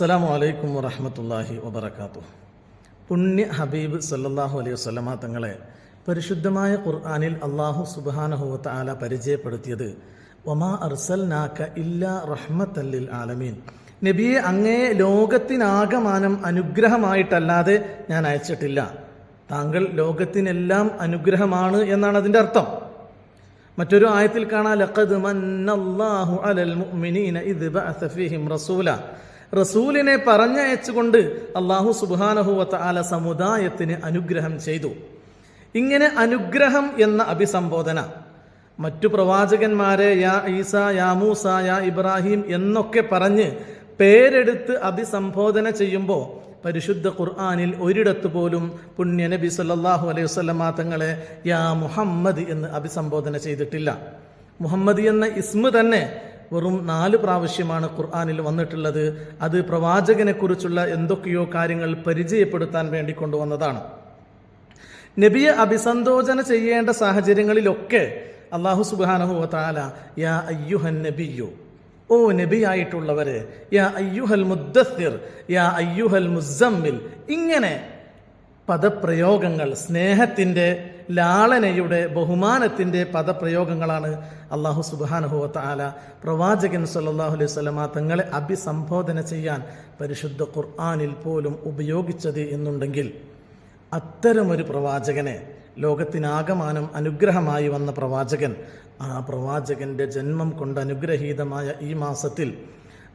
അസ്സലാമു അലൈക്കും വറഹമത്തല്ലാഹി വബർക്കാത്തു പുണ്യ ഹബീബ് സല്ലാഹു അലൈഹി വസല്ലമ തങ്ങളെ പരിശുദ്ധമായ ഖുർആാനിൽ അള്ളാഹു സുബാനഹുവത്ത ആല പരിചയപ്പെടുത്തിയത് ഒമാ അർസൽ നാക്ക ഇല്ലാ റഹ്മത്തല്ലിൽ ആലമീൻ. നബിയെ അങ്ങേ ലോകത്തിനാകമാനം അനുഗ്രഹമായിട്ടല്ലാതെ ഞാൻ അയച്ചിട്ടില്ല. താങ്കൾ ലോകത്തിനെല്ലാം അനുഗ്രഹമാണ് എന്നാണ് അതിന്റെ അർത്ഥം. മറ്റൊരു ആയത്തിൽ കാണാം ലഖദ് മന്നല്ലാഹു അലൽ മുഅ്മിനീന ഇദ് ഫീഹിം റസൂല. റസൂലിനെ പറഞ്ഞയച്ചുകൊണ്ട് അള്ളാഹു സുബ്ഹാനഹു ആല സമുദായത്തിന് അനുഗ്രഹം ചെയ്തു. ഇങ്ങനെ അനുഗ്രഹം എന്ന അഭിസംബോധന. മറ്റു പ്രവാചകന്മാരെ യാ ഈസ യാ മൂസ യാ ഇബ്രാഹിം എന്നൊക്കെ പറഞ്ഞ് പേരെടുത്ത് അഭിസംബോധന ചെയ്യുമ്പോൾ പരിശുദ്ധ ഖുർആാനിൽ ഒരിടത്ത് പോലും പുണ്യ നബി സല്ലാഹു അലൈഹി വസല്ലമ തങ്ങളെ യാ മുഹമ്മദ് എന്ന് അഭിസംബോധന ചെയ്തിട്ടില്ല. മുഹമ്മദ് എന്ന ഇസ്മു തന്നെ വെറും നാല് പ്രാവശ്യമാണ് ഖുർആാനിൽ വന്നിട്ടുള്ളത്. അത് പ്രവാചകനെ കുറിച്ചുള്ള എന്തൊക്കെയോ കാര്യങ്ങൾ പരിചയപ്പെടുത്താൻ വേണ്ടി കൊണ്ടുവന്നതാണ്. നബിയെ അഭിസംബോധന ചെയ്യേണ്ട സാഹചര്യങ്ങളിലൊക്കെ അള്ളാഹു സുബാനഹു താല യാ അയ്യുഹൻ നബിയു ഓ നബിയായിട്ടുള്ളവരെ യാ അയ്യുഹൽ മുദ്ദസ്സിർ യാ അയ്യുഹൽ മുസമ്മിൽ ഇങ്ങനെ പദപ്രയോഗങ്ങൾ സ്നേഹത്തിന്റെ ലാളനയുടെ ബഹുമാനത്തിന്റെ പദപ്രയോഗങ്ങളാണ് അള്ളാഹു സുബാനുഹുവത്ത ആല പ്രവാചകൻ സല്ലാഹു അലൈഹി സ്വലമ തങ്ങളെ അഭിസംബോധന ചെയ്യാൻ പരിശുദ്ധ ഖുർആാനിൽ പോലും ഉപയോഗിച്ചത് എന്നുണ്ടെങ്കിൽ അത്തരമൊരു പ്രവാചകനെ ലോകത്തിനാകമാനം അനുഗ്രഹമായി വന്ന പ്രവാചകൻ ആ പ്രവാചകന്റെ ജന്മം കൊണ്ട് അനുഗ്രഹീതമായ ഈ മാസത്തിൽ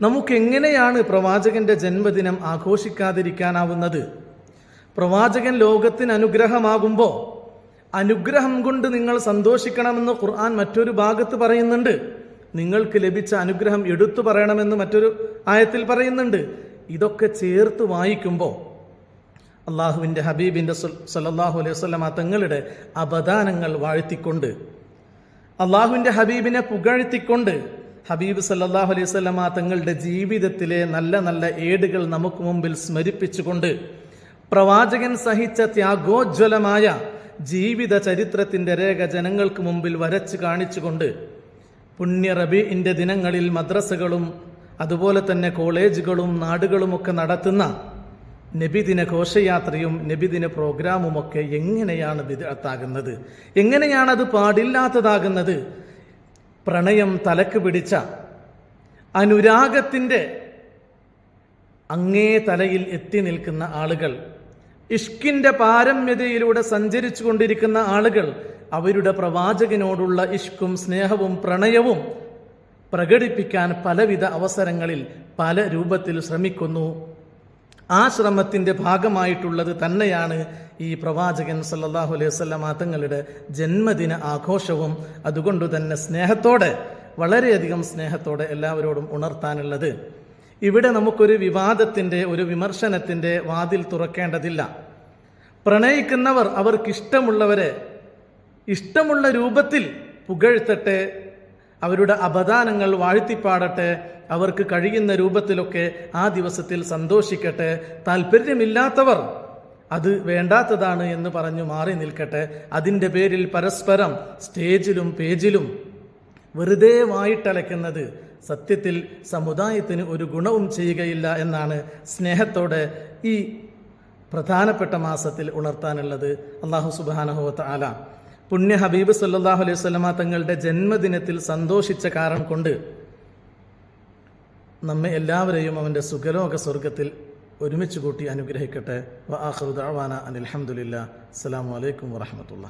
നമുക്കെങ്ങനെയാണ് പ്രവാചകന്റെ ജന്മദിനം ആഘോഷിക്കാതിരിക്കാനാവുന്നത്? പ്രവാചകൻ ലോകത്തിന് അനുഗ്രഹമാകുമ്പോൾ അനുഗ്രഹം കൊണ്ട് നിങ്ങൾ സന്തോഷിക്കണമെന്ന് ഖുർആൻ മറ്റൊരു ഭാഗത്ത് പറയുന്നുണ്ട്. നിങ്ങൾക്ക് ലഭിച്ച അനുഗ്രഹം എടുത്തു പറയണമെന്ന് മറ്റൊരു ആയത്തിൽ പറയുന്നുണ്ട്. ഇതൊക്കെ ചേർത്ത് വായിക്കുമ്പോൾ അള്ളാഹുവിന്റെ ഹബീബിന്റെ സല്ലാഹു അലൈഹി വസ്ലമ തങ്ങളുടെ അപദാനങ്ങൾ വാഴ്ത്തിക്കൊണ്ട് അള്ളാഹുവിന്റെ ഹബീബിനെ പുകഴ്ത്തിക്കൊണ്ട് ഹബീബ് സല്ലാഹു അലൈഹി സ്വലമ തങ്ങളുടെ ജീവിതത്തിലെ നല്ല നല്ല ഏടുകൾ നമുക്ക് മുമ്പിൽ സ്മരിപ്പിച്ചുകൊണ്ട് പ്രവാചകൻ സഹിച്ച ത്യാഗോജ്വലമായ ജീവിത ചരിത്രത്തിന്റെ രേഖ ജനങ്ങൾക്ക് മുമ്പിൽ വരച്ച് കാണിച്ചുകൊണ്ട് പുണ്യ റബീഇന്റെ ദിനങ്ങളിൽ മദ്രസകളും അതുപോലെ തന്നെ കോളേജുകളും നാടുകളുമൊക്കെ നടത്തുന്ന നബിദിന ഘോഷയാത്രയും നബിദിന പ്രോഗ്രാമുമൊക്കെ എങ്ങനെയാണ് വിദഗ്ധാകുന്നത് എങ്ങനെയാണ് അത് പാടില്ലാത്തതാകുന്നത്? പ്രണയം തലക്ക് പിടിച്ച അനുരാഗത്തിന്റെ അങ്ങേ തലയിൽ എത്തി നിൽക്കുന്ന ആളുകൾ ഇഷ്കിന്റെ പാരമ്യതയിലൂടെ സഞ്ചരിച്ചു കൊണ്ടിരിക്കുന്ന ആളുകൾ അവരുടെ പ്രവാചകനോടുള്ള ഇഷ്കും സ്നേഹവും പ്രണയവും പ്രകടിപ്പിക്കാൻ പലവിധ അവസരങ്ങളിൽ പല രൂപത്തിൽ ശ്രമിക്കുന്നു. ആ ശ്രമത്തിന്റെ ഭാഗമായിട്ടുള്ളത് തന്നെയാണ് ഈ പ്രവാചകൻ സല്ലാഹു അലൈഹി വസ്ലമ തങ്ങളുടെ ജന്മദിന ആഘോഷവും. അതുകൊണ്ട് തന്നെ സ്നേഹത്തോടെ വളരെയധികം സ്നേഹത്തോടെ എല്ലാവരോടും ഉണർത്താനുള്ളത്. ഇവിടെ നമുക്കൊരു വിവാദത്തിന്റെ ഒരു വിമർശനത്തിന്റെ വാതിൽ തുറക്കേണ്ടതില്ല. പ്രണയിക്കുന്നവർ അവർക്കിഷ്ടമുള്ളവരെ ഇഷ്ടമുള്ള രൂപത്തിൽ പുകഴ്ത്തട്ടെ അവരുടെ അപദാനങ്ങൾ വാഴ്ത്തിപ്പാടട്ടെ അവർക്ക് കഴിയുന്ന രൂപത്തിലൊക്കെ ആ ദിവസത്തിൽ സന്തോഷിക്കട്ടെ. താല്പര്യമില്ലാത്തവർ അത് വേണ്ടാത്തതാണ് എന്ന് പറഞ്ഞു മാറി നിൽക്കട്ടെ. അതിന്റെ പേരിൽ പരസ്പരം സ്റ്റേജിലും പേജിലും വെറുതെ വായിട്ടലയ്ക്കുന്നത് സത്യത്തിൽ സമുദായത്തിന് ഒരു ഗുണവും ചെയ്യുകയില്ല എന്നാണ് സ്നേഹത്തോടെ ഈ പ്രധാനപ്പെട്ട മാസത്തിൽ ഉണർത്താനുള്ളത്. അള്ളാഹു സുബാനഹുവത്ത് ആല പുണ്യ ഹബീബ് സല്ലാഹു അലൈഹി സ്വലമ തങ്ങളുടെ ജന്മദിനത്തിൽ സന്തോഷിച്ച കാരണം കൊണ്ട് നമ്മെ എല്ലാവരെയും അവന്റെ സുഖലോക സ്വർഗത്തിൽ ഒരുമിച്ച് കൂട്ടി അനുഗ്രഹിക്കട്ടെ. വ ആഹ്റുദാന അനിൽഹമുല്ല അസ്സാം വലൈക്കും വാഹമത്തുള്ള